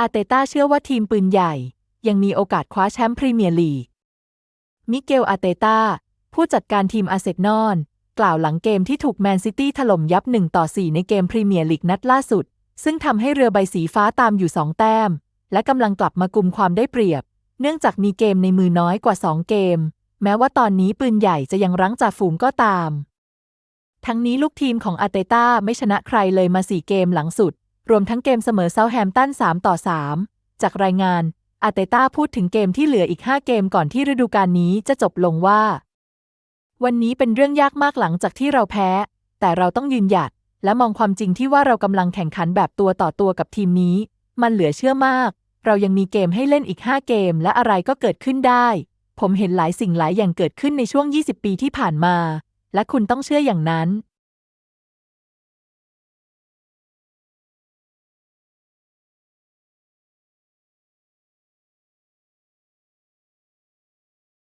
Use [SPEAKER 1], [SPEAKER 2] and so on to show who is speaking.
[SPEAKER 1] อาเตต้าเชื่อว่าทีมปืนใหญ่ ยังมีโอกาสคว้าแชมป์พรีเมียร์ลีก มิเกลอาเตต้า ผู้จัดการทีมอาเซนอลกล่าวหลังเกมที่ถูกแมนซิตี้ถล่มยับ 1 ต่อ 4 ในเกมพรีเมียร์ลีกนัดล่าสุด ซึ่งทำให้เรือใบสีฟ้าตามอยู่ 2 แต้ม และกำลังกลับมากุมความได้เปรียบ เนื่องจากมีเกมในมือน้อยกว่า 2 เกม แม้ว่าตอนนี้ปืนใหญ่จะยังรั้งจ่าฝูงก็ตาม ทั้งนี้ลูกทีมของอาเตต้าไม่ชนะใครเลยมา 4 เกมหลังสุด รวมทั้งเกมเสมอเซาแฮมตัน 3 ต่อ 3 จากรายงาน อาเตต้าพูดถึงเกมที่เหลืออีก 5 เกมก่อนที่ฤดูกาลนี้จะจบลงว่า วันนี้เป็นเรื่องยากมากหลังจากที่เราแพ้ แต่เราต้องยืนหยัด และมองความจริงที่ว่าเรากำลังแข่งขันแบบตัวต่อตัวกับทีมนี้ มันเหลือเชื่อมาก เรายังมีเกมให้เล่นอีก 5 เกม และอะไรก็เกิดขึ้นได้ ผมเห็นหลายสิ่งหลายอย่างเกิดขึ้นในช่วง 20 ปีที่ผ่านมา และคุณต้องเชื่ออย่างนั้น